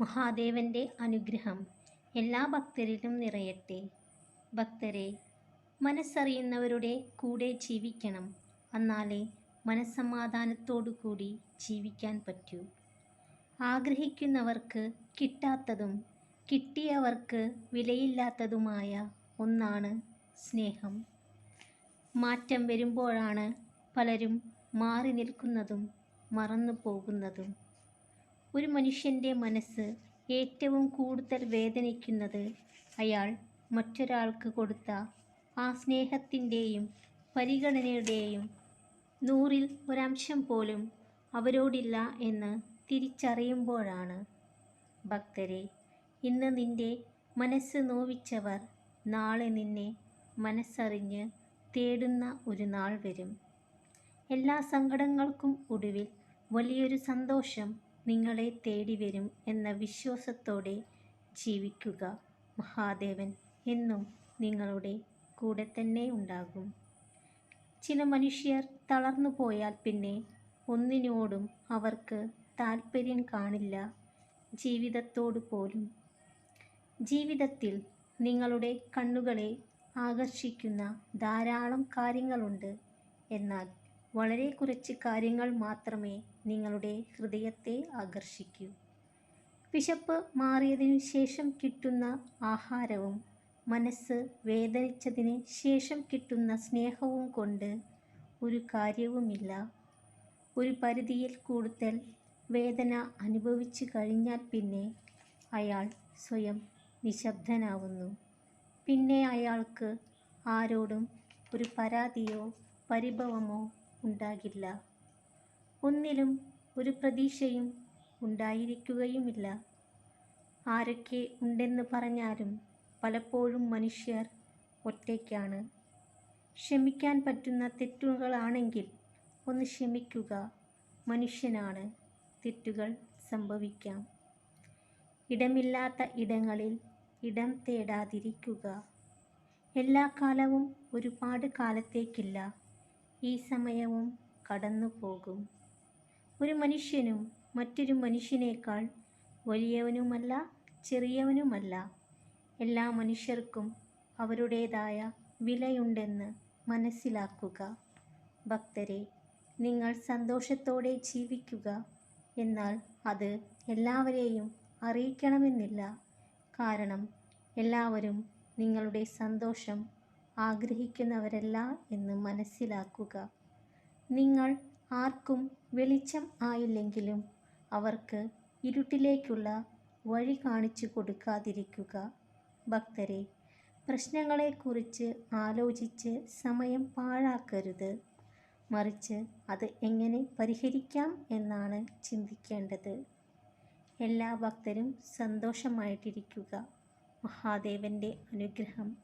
മഹാദേവന്റെ അനുഗ്രഹം എല്ലാ ഭക്തരിലും നിറയട്ടെ. ഭക്തരെ മനസ്സറിയുന്നവരുടെ കൂടെ ജീവിക്കണം. എന്നാലേ മനസ്സമാധാനത്തോടു കൂടി ജീവിക്കാൻ പറ്റൂ. ആഗ്രഹിക്കുന്നവർക്ക് കിട്ടാത്തതും കിട്ടിയവർക്ക് വിലയില്ലാത്തതുമായ ഒന്നാണ് സ്നേഹം. മാറ്റം വരുമ്പോഴാണ് പലരും മാറി നിൽക്കുന്നതും മറന്നു പോകുന്നതും ഒരു മനുഷ്യന്റെ മനസ്സ് ഏറ്റവും കൂടുതൽ വേദനിക്കുന്നത് അയാൾ മറ്റൊരാൾക്ക് കൊടുത്ത ആ സ്നേഹത്തിന്റെയും പരിഗണനയുടെയും നൂറിൽ ഒരംശം പോലും അവരോടില്ല എന്ന് തിരിച്ചറിയുമ്പോഴാണ്. ഭക്തരെ ഇന്ന് നിന്റെ മനസ്സ് നോവിച്ചവർ നാളെ നിന്നെ മനസ്സറിഞ്ഞ് തേടുന്ന ഒരു നാൾ വരും. എല്ലാ സങ്കടങ്ങൾക്കും ഒടുവിൽ വലിയൊരു സന്തോഷം നിങ്ങളെ തേടി വരും എന്ന വിശ്വാസത്തോടെ ജീവിക്കുക. മഹാദേവൻ എന്നും നിങ്ങളുടെ കൂടെ തന്നെ ഉണ്ടാകും. ചില മനുഷ്യർ തളർന്നു പോയാൽ പിന്നെ ഒന്നിനോടും അവർക്ക് താല്പര്യം കാണില്ല. ജീവിതത്തോടു പോലും. ജീവിതത്തിൽ നിങ്ങളുടെ കണ്ണുകളെ ആകർഷിക്കുന്ന ധാരാളം കാര്യങ്ങളുണ്ട്. എന്നാൽ വളരെ കുറച്ച് കാര്യങ്ങൾ മാത്രമേ നിങ്ങളുടെ ഹൃദയത്തെ ആകർഷിക്കൂ. വിശപ്പ് മാറിയതിനു ശേഷം കിട്ടുന്ന ആഹാരവും മനസ്സ് വേദനിച്ചതിന് ശേഷം കിട്ടുന്ന സ്നേഹവും കൊണ്ട് ഒരു കാര്യവുമില്ല. ഒരു പരിധിയിൽ കൂടുതൽ വേദന അനുഭവിച്ചു കഴിഞ്ഞാൽ പിന്നെ അയാൾ സ്വയം നിശബ്ദനാവുന്നു. പിന്നെ അയാൾക്ക് ആരോടും ഒരു പരാതിയോ പരിഭവമോ ഉണ്ടാകില്ല. ഒന്നിലും ഒരു പ്രതീക്ഷയും ഉണ്ടായിരിക്കുകയുമില്ല. ആരൊക്കെ ഉണ്ടെന്ന് പറഞ്ഞാലും പലപ്പോഴും മനുഷ്യർ ഒറ്റയ്ക്കാണ്. ക്ഷമിക്കാൻ പറ്റുന്ന തെറ്റുകളാണെങ്കിൽ ഒന്ന് ക്ഷമിക്കുക. മനുഷ്യനാണ്. തെറ്റുകൾ സംഭവിക്കാം. ഇടമില്ലാത്ത ഇടങ്ങളിൽ ഇടം തേടാതിരിക്കുക. എല്ലാ കാലവും ഒരുപാട് കാലത്തേക്കില്ല. ഈ സമയവും കടന്നു പോകും ഒരു മനുഷ്യനും മറ്റൊരു മനുഷ്യനേക്കാൾ വലിയവനുമല്ല ചെറിയവനുമല്ല. എല്ലാ മനുഷ്യർക്കും അവരുടേതായ വിലയുണ്ടെന്ന് മനസ്സിലാക്കുക. ഭക്തരെ നിങ്ങൾ സന്തോഷത്തോടെ ജീവിക്കുക. എന്നാൽ അത് എല്ലാവരെയും അറിയിക്കണമെന്നില്ല. കാരണം എല്ലാവരും നിങ്ങളുടെ സന്തോഷം ആഗ്രഹിക്കുന്നവരല്ല എന്ന് മനസ്സിലാക്കുക. നിങ്ങൾ ആർക്കും വെളിച്ചം ആയില്ലെങ്കിലും അവർക്ക് ഇരുട്ടിലേക്കുള്ള വഴി കാണിച്ചു കൊടുക്കാതിരിക്കുക. ഭക്തരെ പ്രശ്നങ്ങളെക്കുറിച്ച് ആലോചിച്ച് സമയം പാഴാക്കരുത്. മറിച്ച് അത് എങ്ങനെ പരിഹരിക്കാം എന്നാണ് ചിന്തിക്കേണ്ടത്. എല്ലാ ഭക്തരും സന്തോഷമായിട്ടിരിക്കുക. മഹാദേവന്റെ അനുഗ്രഹം.